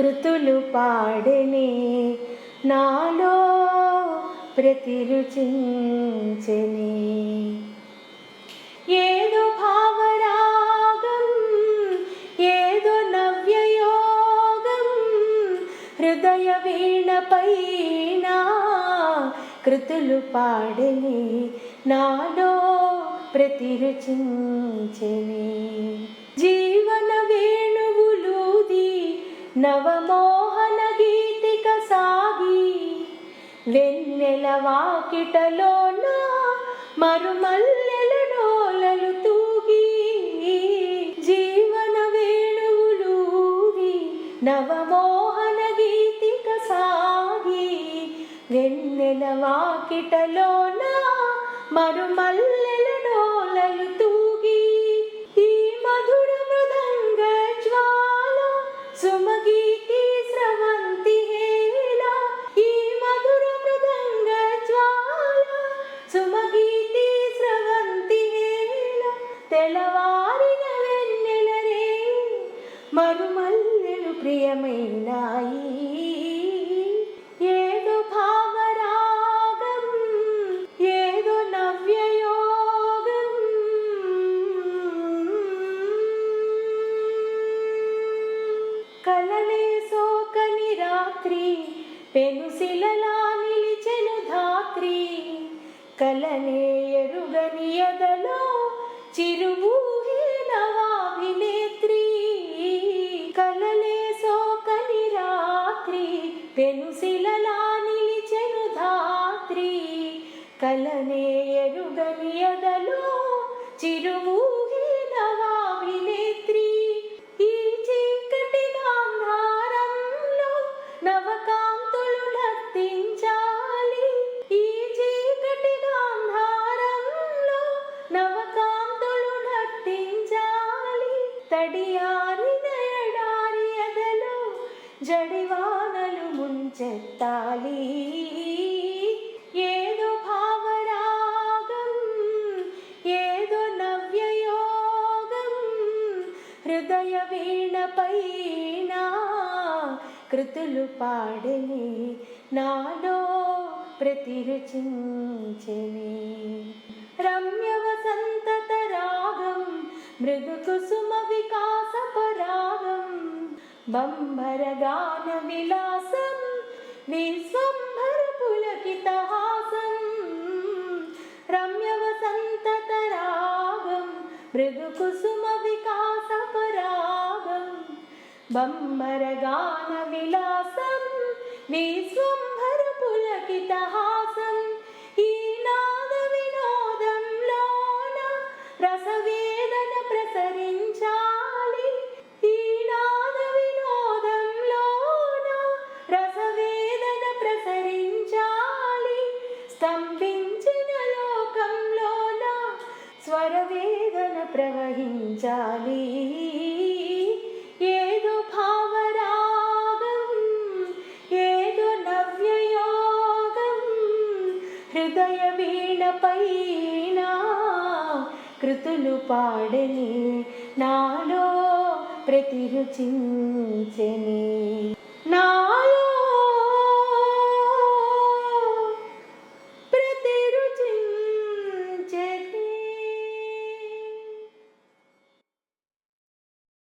కృతులు పాడని నాలో ప్రతిరుచించని. ఏదో భావరాగం ఏదో నవ్యయోగం హృదయ వీణపైన కృతులు పాడని నాలో ప్రతిరుచించని. జీవన వీణ నవమోహన గీతిక సాగి వెన్నెల వాకిటలోన మరుమల్లెల డోలలు తూగి జీవన వేణువులూది నవమోహన గీతిక సాగి వెన్నెల వాకిటలోన మరుమల్లెల డోలలు మరుమల్లెలు ప్రియమైనాయి ఏదో భావరాగం ఏదో నవ్యయోగం కలలే సోకని రాత్రి పెనుశిలలా నిలిచెను ధాత్రి కలనే ఎరుగని ఎదలో చిరుబూహి కలనే ఎరుగని ఎదలో చిరువూహే నవాభినేత్రి ఈ చీకటి గాంధారంలో నవకాంతులు నర్తించాలి ఈ చీకటి గాంధారంలో నవకాంతులు నర్తించాలి తడియారిన ఎడారి ఎదలో జడివానలు ముంచెత్తాలి. హృదయ వీణ వీణపైన కృతులు పాడని నాలో ప్రతిరుచించని. రమ్య వసంత రాగం మృదు కుసుమ వికాస పరాగం బంబర గాన విలాసం విశ్వంభర పులకిత హాసం. రమ్య వసంత రాగం మృదు కుసుమ వికాస బంబర గాన విలాసం విశ్వంభర పులకిత ఈ నాద వినోదంలోన రసవేదన ప్రసరించాలి. ఈ నాద వినోదంలోన రసవేదన ప్రసరించాలి. స్తంభించిన లోకంలోన స్వరవేదన ప్రవహించాలి. హృదయ వీణపైన కృతులు పాడని నాలో ప్రతిరుచించని.